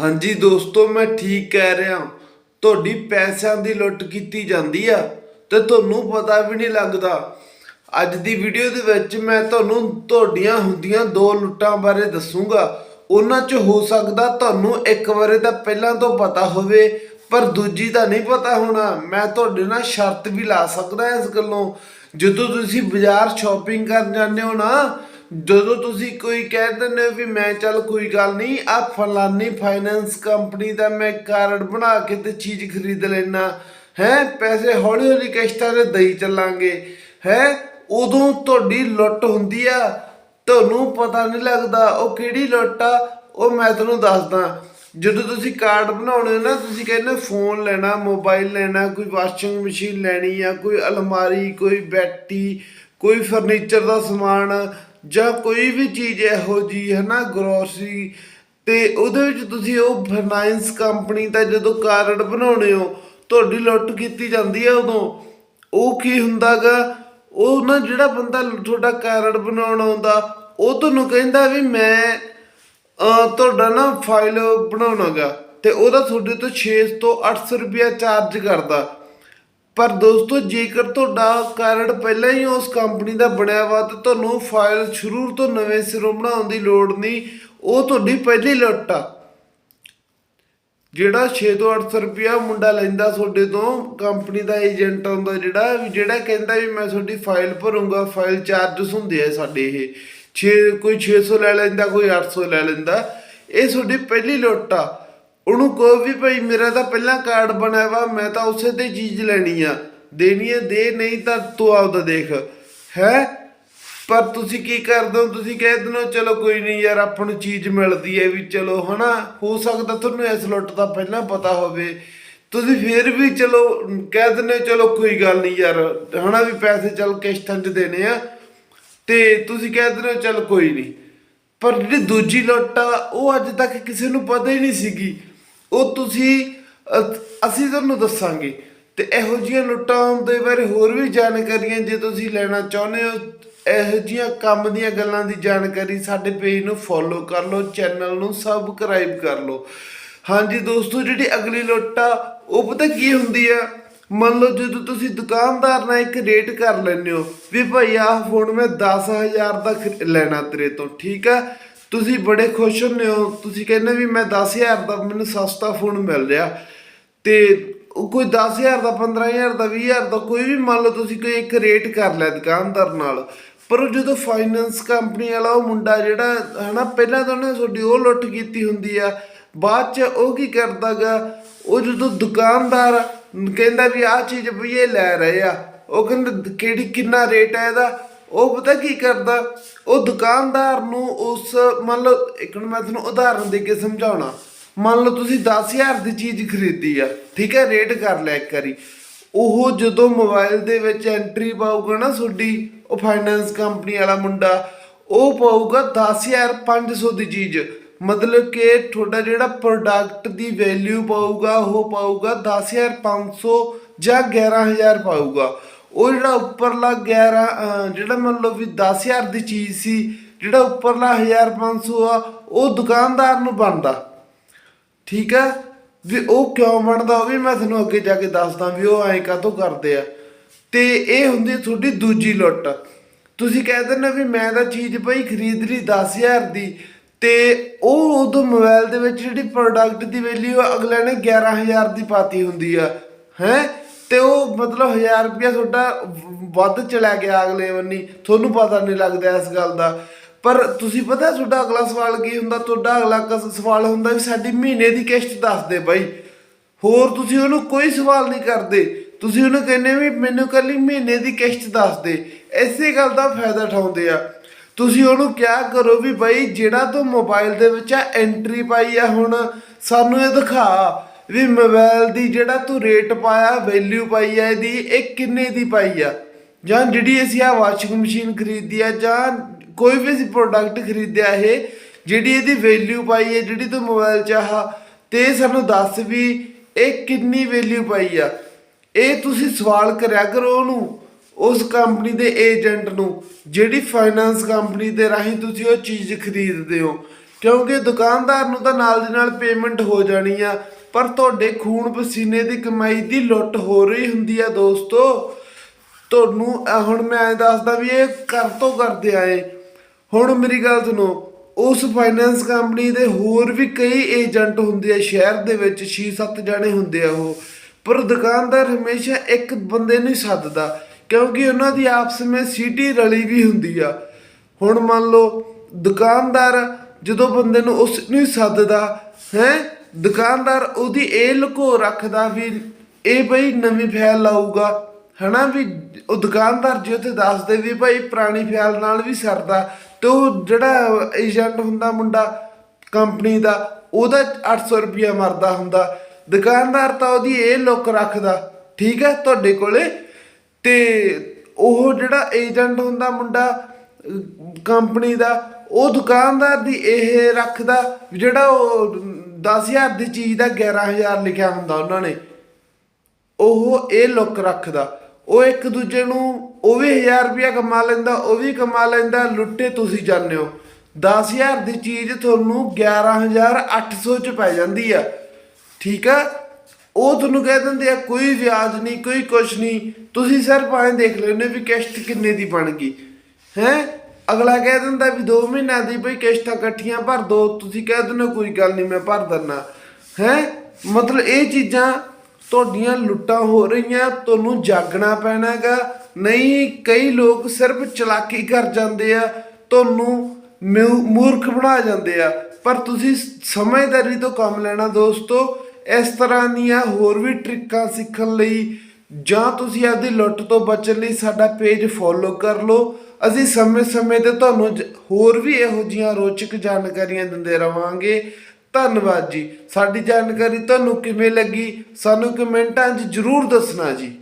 ਹਾਂਜੀ ਦੋਸਤੋ, ਮੈਂ ਠੀਕ ਕਹਿ ਰਿਹਾ ਤੁਹਾਡੀ ਪੈਸਿਆਂ ਦੀ ਲੁੱਟ ਕੀਤੀ ਜਾਂਦੀ ਆ ਤੇ ਤੁਹਾਨੂੰ ਪਤਾ ਵੀ ਨਹੀਂ ਲੱਗਦਾ। ਅੱਜ ਦੀ ਵੀਡੀਓ ਦੇ ਵਿੱਚ ਮੈਂ ਤੁਹਾਨੂੰ ਤੁਹਾਡੀਆਂ ਹੁੰਦੀਆਂ ਦੋ ਲੁੱਟਾਂ ਬਾਰੇ ਦੱਸੂਗਾ। ਉਹਨਾਂ 'ਚ ਹੋ ਸਕਦਾ ਤੁਹਾਨੂੰ ਇੱਕ ਵਾਰੇ ਤਾਂ ਪਹਿਲਾਂ ਤੋਂ ਪਤਾ ਹੋਵੇ, ਪਰ ਦੂਜੀ ਦਾ ਨਹੀਂ ਪਤਾ ਹੋਣਾ। ਮੈਂ ਤੁਹਾਡੇ ਨਾਲ ਸ਼ਰਤ ਵੀ ਲਾ ਸਕਦਾ ਇਸ ਗੱਲੋਂ। ਜਦੋਂ ਤੁਸੀਂ ਬਾਜ਼ਾਰ ਸ਼ਾਪਿੰਗ ਕਰਨ ਜਾਂਦੇ ਹੋ ਨਾ ਜਦੋਂ ਤੁਸੀਂ ਕੋਈ ਕਹਿ ਦਿੰਦੇ ਹੋ ਵੀ ਮੈਂ ਚੱਲ ਕੋਈ ਗੱਲ ਨਹੀਂ ਆ ਫਲਾਨੀ ਫਾਈਨੈਂਸ ਕੰਪਨੀ ਦਾ ਮੈਂ ਕਾਰਡ ਬਣਾ ਕੇ ਤੇ ਚੀਜ਼ ਖਰੀਦ ਲੈਣਾ ਹੈ, ਪੈਸੇ ਹੌਲੀ ਹੌਲੀ ਕਿਸ਼ਤਾਂ ਤੇ ਦੇਈ ਚੱਲਾਂਗੇ। ਹੈ, ਉਦੋਂ ਤੁਹਾਡੀ ਲੁੱਟ ਹੁੰਦੀ ਆ। ਤੁਹਾਨੂੰ ਪਤਾ ਨਹੀਂ ਲੱਗਦਾ ਉਹ ਕਿਹੜੀ ਲੁੱਟ ਆ, ਉਹ ਮੈਂ ਤੁਹਾਨੂੰ ਦੱਸਦਾ। ਜਦੋਂ ਤੁਸੀਂ ਕਾਰਡ ਬਣਾਉਣੇ ਹੋ ਨਾ, ਤੁਸੀਂ ਕਹਿੰਦੇ ਫੋਨ ਲੈਣਾ, ਮੋਬਾਈਲ ਲੈਣਾ, ਕੋਈ ਵਾਸ਼ਿੰਗ ਮਸ਼ੀਨ ਲੈਣੀ ਆ, ਕੋਈ ਅਲਮਾਰੀ, ਕੋਈ ਬੈਟੀ ਕੋਈ ਫਰਨੀਚਰ ਦਾ ਸਮਾਨ ਜਾਂ ਕੋਈ ਵੀ ਚੀਜ਼ ਇਹੋ ਜੀ ਹੈ ਨਾ ਗਰੋਸਰੀ ਤੇ ਉਹਦੇ ਵਿੱਚ ਤੁਸੀਂ ਉਹ ਫਾਈਨਾਂਸ ਕੰਪਨੀ ਦਾ ਜਦੋਂ ਕਾਰਡ ਬਣਾਉਣੇ ਹੋ, ਤੁਹਾਡੀ ਲੁੱਟ ਕੀਤੀ ਜਾਂਦੀ ਹੈ ਉਦੋਂ। ਉਹ ਕੀ ਹੁੰਦਾਗਾ? ਉਹ ਨਾ ਜਿਹੜਾ ਬੰਦਾ ਤੁਹਾਡਾ ਕਾਰਡ ਬਣਾਉਣ ਆਉਂਦਾ, ਉਹ ਤੁਹਾਨੂੰ ਕਹਿੰਦਾ ਵੀ ਮੈਂ ਤੁਹਾਡਾ ਨਾ ਫਾਈਲ ਬਣਾਉਣਾਗਾ, ਤੇ ਉਹਦਾ ਤੁਹਾਡੇ ਤੋਂ 6 ਤੋਂ 800 ਰੁਪਇਆ ਚਾਰਜ ਕਰਦਾ। ਪਰ ਦੋਸਤੋ, ਜੇਕਰ ਤੁਹਾਡਾ ਕਾਰਡ ਪਹਿਲਾਂ ਹੀ ਉਸ ਕੰਪਨੀ ਦਾ ਬਣਿਆ ਵਾ, ਤਾਂ ਤੁਹਾਨੂੰ ਫਾਈਲ ਸ਼ੁਰੂ ਤੋਂ ਨਵੇਂ ਸਿਰੋਂ ਬਣਾਉਣ ਦੀ ਲੋੜ ਨਹੀਂ। ਉਹ ਤੁਹਾਡੀ ਪਹਿਲੀ ਲੁੱਟ ਆ। ਜਿਹੜਾ 6 ਤੋਂ 800 ਰੁਪਇਆ ਮੁੰਡਾ ਲੈਂਦਾ ਤੁਹਾਡੇ ਤੋਂ ਕੰਪਨੀ ਦਾ ਏਜੰਟ ਆਉਂਦਾ ਜਿਹੜਾ, ਵੀ ਜਿਹੜਾ ਕਹਿੰਦਾ ਵੀ ਮੈਂ ਤੁਹਾਡੀ ਫਾਈਲ ਭਰੂੰਗਾ ਫਾਈਲ ਚਾਰਜਸ ਹੁੰਦੇ ਆ ਸਾਡੇ ਇਹ। 6 ਕੋਈ 600 ਲੈ ਲੈਂਦਾ, ਕੋਈ 800 ਲੈ ਲੈਂਦਾ। ਇਹ ਤੁਹਾਡੀ ਪਹਿਲੀ ਲੁੱਟ ਆ। ਉਹਨੂੰ ਕਹੋ ਵੀ ਭਾਈ ਮੇਰਾ ਤਾਂ ਪਹਿਲਾਂ ਕਾਰਡ ਬਣਿਆ ਵਾ, ਮੈਂ ਤਾਂ ਉਸੇ ਤੇ ਚੀਜ਼ ਲੈਣੀ ਆ। ਦੇਣੀ ਹੈ ਦੇ, ਨਹੀਂ ਤਾਂ ਤੂੰ ਆਪਦਾ ਦੇਖ। ਹੈ? ਪਰ ਤੁਸੀਂ ਕੀ ਕਰਦੇ ਹੋ? ਤੁਸੀਂ ਕਹਿ ਦਿੰਦੇ ਹੋ, ਚਲੋ ਕੋਈ ਨਹੀਂ ਯਾਰ, ਆਪਾਂ ਨੂੰ ਚੀਜ਼ ਮਿਲਦੀ ਹੈ ਵੀ ਚਲੋ, ਹਨਾ? ਹੋ ਸਕਦਾ ਤੁਹਾਨੂੰ ਇਸ ਲੁੱਟ ਦਾ ਪਹਿਲਾਂ ਪਤਾ ਹੋਵੇ। ਤੁਸੀਂ ਫੇਰ ਵੀ ਚਲੋ, ਕਹਿ ਦਿੰਦੇ ਹੋ, ਚਲੋ ਕੋਈ ਗੱਲ ਨਹੀਂ ਯਾਰ, ਹਨਾ ਵੀ ਪੈਸੇ ਚੱਲ ਕਿਸ਼ਤਾਂ 'ਚ ਦੇਣੇ ਆ। ਤੇ ਤੁਸੀਂ ਕਹਿ ਦਿੰਦੇ ਹੋ, ਚਲ ਕੋਈ ਨਹੀਂ। ਪਰ ਜਿਹੜੀ ਦੂਜੀ ਲੁੱਟ ਆ, ਉਹ ਅੱਜ ਤੱਕ ਕਿਸੇ ਨੂੰ ਪਤਾ ਹੀ ਨਹੀਂ ਸੀਗੀ। ਉਹ ਤੁਸੀਂ ਅ- ਅਸੀਂ ਤੁਹਾਨੂੰ ਦੱਸਾਂਗੇ। ਤੇ ਇਹੋ ਜਿਹੀਆਂ ਲੁੱਟਾਂ ਦੇ ਬਾਰੇ ਹੋਰ ਵੀ ਜਾਣਕਾਰੀਆਂ ਜੇ ਤੁਸੀਂ ਲੈਣਾ ਚਾਹੁੰਦੇ ਹੋ, ਇਹੋ ਜਿਹੀਆਂ ਕੰਮ ਦੀਆਂ ਗੱਲਾਂ ਦੀ ਜਾਣਕਾਰੀ ਸਾਡੇ ਪੇਜ ਨੂੰ ਫੋਲੋ ਕਰ ਲਓ ਚੈਨਲ ਨੂੰ ਸਬਸਕ੍ਰਾਈਬ ਕਰ ਲਓ। ਹਾਂਜੀ ਦੋਸਤੋ, ਜਿਹੜੀ ਅਗਲੀ ਲੁੱਟ ਆ, ਉਹ ਪਤਾ ਕੀ ਹੁੰਦੀ ਆ? ਮੰਨ ਲਓ ਜਦੋਂ ਤੁਸੀਂ ਦੁਕਾਨਦਾਰ ਨਾਲ ਇੱਕ ਰੇਟ ਕਰ ਲੈਂਦੇ ਹੋ, ਵੀ ਭਾਈ ਆਹ ਫੋਨ ਮੈਂ 10000 ਦਾ ਖਰੀ- ਲੈਣਾ ਤੇਰੇ ਤੋਂ, ਠੀਕ ਆ? ਤੁਸੀਂ ਬੜੇ ਖੁਸ਼ ਹੁੰਦੇ ਹੋ। ਤੁਸੀਂ ਕਹਿੰਦੇ ਵੀ ਮੈਂ 10000 ਦਾ ਮੈਨੂੰ ਸਸਤਾ ਫੋਨ ਮਿਲ ਰਿਹਾ। ਤੇ ਉਹ ਕੋਈ 10000 ਦਾ 15000 ਦਾ 20000 ਦਾ ਕੋਈ ਵੀ ਮੰਨ ਲਓ ਤੁਸੀਂ ਕੋਈ ਇੱਕ ਰੇਟ ਕਰ ਲਿਆ ਦੁਕਾਨਦਾਰ ਨਾਲ। ਪਰ ਉਹ ਜਦੋਂ ਫਾਈਨੈਂਸ ਕੰਪਨੀ ਵਾਲਾ ਉਹ ਮੁੰਡਾ ਜਿਹੜਾ ਹਨਾ, ਪਹਿਲਾਂ ਤਾਂ ਉਹਨੇ ਤੁਹਾਡੀ ਉਹ ਲੁੱਟ ਕੀਤੀ ਹੁੰਦੀ ਆ। ਬਾਅਦ ਚ ਉਹ ਕੀ ਕਰਦਾਗਾ, ਉਹ ਜਦੋਂ ਦੁਕਾਨਦਾਰ ਕਹਿੰਦਾ ਵੀ ਆਹ ਚੀਜ਼ ਵੀ ਇਹ ਲੈ ਰਹੇ ਆ। ਉਹ ਕਹਿੰਦਾ ਕਿਹੜੀ, ਕਿੰਨਾ ਰੇਟ ਹੈ ਇਹਦਾ? ਉਹ ਪਤਾ ਕੀ ਕਰਦਾ? ਉਹ ਦੁਕਾਨਦਾਰ ਨੂੰ ਉਸ ਮੰਨ ਲਓ, ਇੱਕ ਨੂੰ ਮੈਂ ਤੁਹਾਨੂੰ ਉਦਾਹਰਨ ਦੇ ਕੇ ਸਮਝਾਉਣਾ। ਮੰਨ ਲਓ ਤੁਸੀਂ 10000 ਦੀ ਚੀਜ਼ ਖਰੀਦੀ ਆ, ਠੀਕ ਹੈ, ਰੇਟ ਕਰ ਲਿਆ ਇੱਕ ਵਾਰੀ। ਉਹ ਜਦੋਂ ਮੋਬਾਈਲ ਦੇ ਵਿੱਚ ਐਂਟਰੀ ਪਾਊਗਾ ਨਾ ਤੁਹਾਡੀ, ਉਹ ਫਾਈਨੈਂਸ ਕੰਪਨੀ ਵਾਲਾ ਮੁੰਡਾ, ਉਹ ਪਾਊਗਾ 10500 ਦੀ ਚੀਜ਼। ਮਤਲਬ ਕਿ ਤੁਹਾਡਾ ਜਿਹੜਾ ਪ੍ਰੋਡਕਟ ਦੀ ਵੈਲਿਊ ਪਾਊਗਾ, ਉਹ ਪਾਊਗਾ 10500 ਜਾਂ 11000 ਪਾਊਗਾ। ਉਹ ਜਿਹੜਾ ਉੱਪਰਲਾ 11 ਜਿਹੜਾ ਮੰਨ ਲਓ ਵੀ 10000 ਦੀ ਚੀਜ਼ ਸੀ, ਜਿਹੜਾ ਉੱਪਰਲਾ 1500 ਆ, ਉਹ ਦੁਕਾਨਦਾਰ ਨੂੰ ਬਣਦਾ। ਠੀਕ ਆ? ਵੀ ਉਹ ਕਿਉਂ ਬਣਦਾ? ਉਹ ਵੀ ਮੈਂ ਤੁਹਾਨੂੰ ਅੱਗੇ ਜਾ ਕੇ ਦੱਸਦਾ ਵੀ ਉਹ ਐਂ ਕਾਹਤੋਂ ਕਰਦੇ ਆ। ਤੇ ਇਹ ਹੁੰਦੀ ਤੁਹਾਡੀ ਦੂਜੀ ਲੁੱਟ। ਤੁਸੀਂ ਕਹਿ ਦਿੰਦੇ ਵੀ ਮੈਂ ਤਾਂ ਚੀਜ਼ ਭਾਈ ਖਰੀਦ ਲਈ 10000 ਦੀ, ਤੇ ਉਹ ਉਦੋਂ ਮੋਬਾਈਲ ਦੇ ਵਿੱਚ ਜਿਹੜੀ ਪ੍ਰੋਡਕਟ ਦੀ ਵੈਲਿਊ ਅਗਲੇ ਨੇ 11000 ਦੀ ਪਾਤੀ ਹੁੰਦੀ ਆ। ਹੈ? ਤੇ ਉਹ ਮਤਲਬ 1000 ਰੁਪਇਆ ਤੁਹਾਡਾ ਵੱਧ ਚਲਾ ਗਿਆ ਅਗਲੇ ਬੰਨੀ। ਤੁਹਾਨੂੰ ਪਤਾ ਨਹੀਂ ਲੱਗਦਾ ਇਸ ਗੱਲ ਦਾ। ਪਰ ਤੁਸੀਂ ਪਤਾ ਤੁਹਾਡਾ ਅਗਲਾ ਸਵਾਲ ਕੀ ਹੁੰਦਾ? ਤੁਹਾਡਾ ਅਗਲਾ ਕਸ- ਸਵਾਲ ਹੁੰਦਾ ਵੀ ਸਾਡੀ ਮਹੀਨੇ ਦੀ ਕਿਸ਼ਤ ਦੱਸ ਦੇ ਬਾਈ। ਹੋਰ ਤੁਸੀਂ ਉਹਨੂੰ ਕੋਈ ਸਵਾਲ ਨਹੀਂ ਕਰਦੇ। ਤੁਸੀਂ ਉਹਨੂੰ ਕਹਿੰਦੇ ਵੀ ਮੈਨੂੰ ਕੱਲੀ ਮਹੀਨੇ ਦੀ ਕਿਸ਼ਤ ਦੱਸ ਦੇ। ਇਸੇ ਗੱਲ ਦਾ ਫਾਇਦਾ ਉਠਾਉਂਦੇ ਆ। ਤੁਸੀਂ ਉਹਨੂੰ ਕਿਹਾ ਕਰੋ ਵੀ ਬਾਈ ਜਿਹੜਾ ਤੂੰ ਮੋਬਾਈਲ ਦੇ ਵਿੱਚ ਐਂਟਰੀ ਪਾਈ ਆ ਹੁਣ, ਸਾਨੂੰ ਇਹ ਦਿਖਾ। ਵੀ ਮੋਬਾਈਲ ਦੀ ਜਿਹੜਾ ਤੂੰ ਰੇਟ ਪਾਇਆ ਵੈਲਿਊ ਪਾਈ ਆ, ਇਹਦੀ ਇਹ ਕਿੰਨੇ ਦੀ ਪਾਈ ਆ? ਜਾਂ ਜਿਹੜੀ ਅਸੀਂ ਆ ਵਾਸ਼ਿੰਗ ਮਸ਼ੀਨ ਖਰੀਦੀ ਆ, ਜਾਂ ਕੋਈ ਵੀ ਅਸੀਂ ਪ੍ਰੋਡਕਟ ਖਰੀਦਿਆ ਇਹ, ਜਿਹੜੀ ਇਹਦੀ ਵੈਲਿਊ ਪਾਈ ਹੈ ਜਿਹੜੀ ਤੂੰ ਮੋਬਾਈਲ 'ਚ ਆਹ, ਤੇ ਸਾਨੂੰ ਦੱਸ ਵੀ ਇਹ ਕਿੰਨੀ ਵੈਲਿਊ ਪਾਈ ਆ। ਇਹ ਤੁਸੀਂ ਸਵਾਲ ਕਰਿਆ ਕਰੋ ਉਹਨੂੰ, ਉਸ ਕੰਪਨੀ ਦੇ ਏਜੰਟ ਨੂੰ, ਜਿਹੜੀ ਫਾਈਨਾਂਸ ਕੰਪਨੀ ਦੇ ਰਾਹੀਂ ਤੁਸੀਂ ਉਹ ਚੀਜ਼ ਖਰੀਦਦੇ ਹੋ। ਕਿਉਂਕਿ ਦੁਕਾਨਦਾਰ ਨੂੰ ਤਾਂ ਨਾਲ ਦੀ ਨਾਲ ਪੇਮੈਂਟ ਹੋ ਜਾਣੀ ਆ। ਪਰ ਤੁਹਾਡੇ ਖੂਨ ਪਸੀਨੇ ਦੀ ਕਮਾਈ ਦੀ ਲੁੱਟ ਹੋ ਰਹੀ ਹੁੰਦੀ ਆ ਦੋਸਤੋ। ਤੁਹਾਨੂੰ ਹੁਣ ਮੈਂ ਐਂ ਦੱਸਦਾ ਵੀ ਇਹ ਕਰ ਤੋਂ ਕਰਦੇ ਆਏ। ਹੁਣ ਮੇਰੀ ਗੱਲ ਸੁਣੋ, ਉਸ ਫਾਈਨੈਂਸ ਕੰਪਨੀ ਦੇ ਹੋਰ ਵੀ ਕਈ ਏਜੰਟ ਹੁੰਦੇ ਆ, ਸ਼ਹਿਰ ਦੇ ਵਿੱਚ 6-7 ਜਣੇ ਹੁੰਦੇ ਆ ਉਹ। ਪਰ ਦੁਕਾਨਦਾਰ ਹਮੇਸ਼ਾ ਇੱਕ ਬੰਦੇ ਨੂੰ ਸੱਦਦਾ, ਕਿਉਂਕਿ ਉਹਨਾਂ ਦੀ ਆਪਸ ਵਿੱਚ ਸਿਟੀ ਰਲੀ ਵੀ ਹੁੰਦੀ ਆ। ਹੁਣ ਮੰਨ ਲਓ, ਦੁਕਾਨਦਾਰ ਜਦੋਂ ਬੰਦੇ ਨੂੰ ਉਸ ਨੂੰ ਹੀ ਸੱਦਦਾ, ਹੈ? ਦੁਕਾਨਦਾਰ ਉਹਦੀ ਇਹ ਲੁਕੋ ਰੱਖਦਾ ਵੀ ਇਹ ਬਈ ਨਵੀਂ ਫੈਲ ਲਾਊਗਾ, ਹਨਾ ਵੀ ਉਹ ਦੁਕਾਨਦਾਰ ਜੇ ਉੱਥੇ ਦੱਸਦੇ ਵੀ ਭਾਈ ਪੁਰਾਣੀ ਫੈਲ ਨਾਲ ਵੀ ਸਰਦਾ ਤੇ ਉਹ ਜਿਹੜਾ ਏਜੰਟ ਹੁੰਦਾ ਮੁੰਡਾ ਕੰਪਨੀ ਦਾ, ਉਹਦਾ 800 ਰੁਪਿਆ ਮਰਦਾ ਹੁੰਦਾ। ਦੁਕਾਨਦਾਰ ਤਾਂ ਉਹਦੀ ਇਹ ਲੁੱਕ ਰੱਖਦਾ, ਠੀਕ ਹੈ ਤੁਹਾਡੇ ਕੋਲੇ? ਤੇ ਉਹ ਜਿਹੜਾ ਏਜੰਟ ਹੁੰਦਾ ਮੁੰਡਾ ਕੰਪਨੀ ਦਾ ਉਹ ਦੁਕਾਨਦਾਰ ਦੀ ਇਹ ਰੱਖਦਾ ਵੀ ਜਿਹੜਾ ਉਹ 10000 ਦੀ ਚੀਜ਼ ਦਾ 11000 ਲਿਖਿਆ ਹੁੰਦਾ ਉਹਨਾਂ ਨੇ, ਉਹ ਇਹ ਲੁੱਕ ਰੱਖਦਾ। ਉਹ ਇੱਕ ਦੂਜੇ ਨੂੰ ਉਹ ਵੀ 1000 ਰੁਪਇਆ ਕਮਾ ਲੈਂਦਾ, ਉਹ ਵੀ ਕਮਾ ਲੈਂਦਾ, ਲੁੱਟੇ ਤੁਸੀਂ ਜਾਂਦੇ ਹੋ। 10000 ਦੀ ਚੀਜ਼ ਤੁਹਾਨੂੰ 11800 ਚ ਪੈ ਜਾਂਦੀ ਆ। ਠੀਕ ਆ? ਉਹ ਤੁਹਾਨੂੰ ਕਹਿ ਦਿੰਦੇ ਆ, ਕੋਈ ਵਿਆਜ ਨਹੀਂ, ਕੋਈ ਕੁਛ ਨਹੀਂ। ਤੁਸੀਂ ਸਿਰਫ ਐਂ ਦੇਖ ਲੈਂਦੇ ਹੋ ਵੀ ਕਿਸ਼ਤ ਕਿੰਨੇ ਦੀ ਬਣ ਗਈ। ਹੈ? ਅਗਲਾ ਕਹਿ ਦਿੰਦਾ ਵੀ 2 ਮਹੀਨਿਆਂ ਦੀ ਬਈ ਕਿਸ਼ਤਾਂ ਇਕੱਠੀਆਂ ਭਰ ਦੋ, ਤੁਸੀਂ ਕਹਿ ਦਿੰਦੇ ਹੋ ਕੋਈ ਗੱਲ ਨਹੀਂ, ਮੈਂ ਭਰ ਦਿੰਨਾ ਹੈ? ਮਤਲਬ ਇਹ ਚੀਜ਼ਾਂ ਤੁਹਾਡੀਆਂ ਲੁੱਟਾਂ ਹੋ ਰਹੀਆਂ, ਤੁਹਾਨੂੰ ਜਾਗਣਾ ਪੈਣਾਗਾ। ਨਹੀਂ, ਕਈ ਲੋਕ ਸਿਰਫ ਚਲਾਕੀ ਕਰ ਜਾਂਦੇ ਆ, ਤੁਹਾਨੂੰ ਮਿਊ- ਮੂਰਖ ਬਣਾ ਜਾਂਦੇ ਆ। ਪਰ ਤੁਸੀਂ ਸਮਝਦਾਰੀ ਤੋਂ ਕੰਮ ਲੈਣਾ ਦੋਸਤੋ, ਇਸ ਤਰ੍ਹਾਂ ਦੀਆਂ ਹੋਰ ਵੀ ਟ੍ਰਿਕਾਂ ਸਿੱਖਣ ਲਈ ਜਾਂ ਤੁਸੀਂ ਆਪਦੀ ਲੁੱਟ ਤੋਂ ਬਚਣ ਲਈ ਸਾਡਾ ਪੇਜ ਫੋਲੋ ਕਰ ਲਓ। ਅਸੀਂ ਸਮੇਂ-ਸਮੇਂ ਤੇ ਤੁਹਾਨੂੰ ਜ- ਹੋਰ ਵੀ ਇਹੋ ਜੀਆਂ ਰੋਚਕ ਜਾਣਕਾਰੀਆਂ ਦਿੰਦੇ ਰਵਾਂਗੇ। ਧੰਨਵਾਦ ਜੀ। ਸਾਡੀ ਜਾਣਕਾਰੀ ਤੁਹਾਨੂੰ ਕਿਵੇਂ ਲੱਗੀ? ਸਾਨੂੰ ਕਮੈਂਟਾਂ 'ਚ ਜਰੂਰ ਦੱਸਣਾ ਜੀ।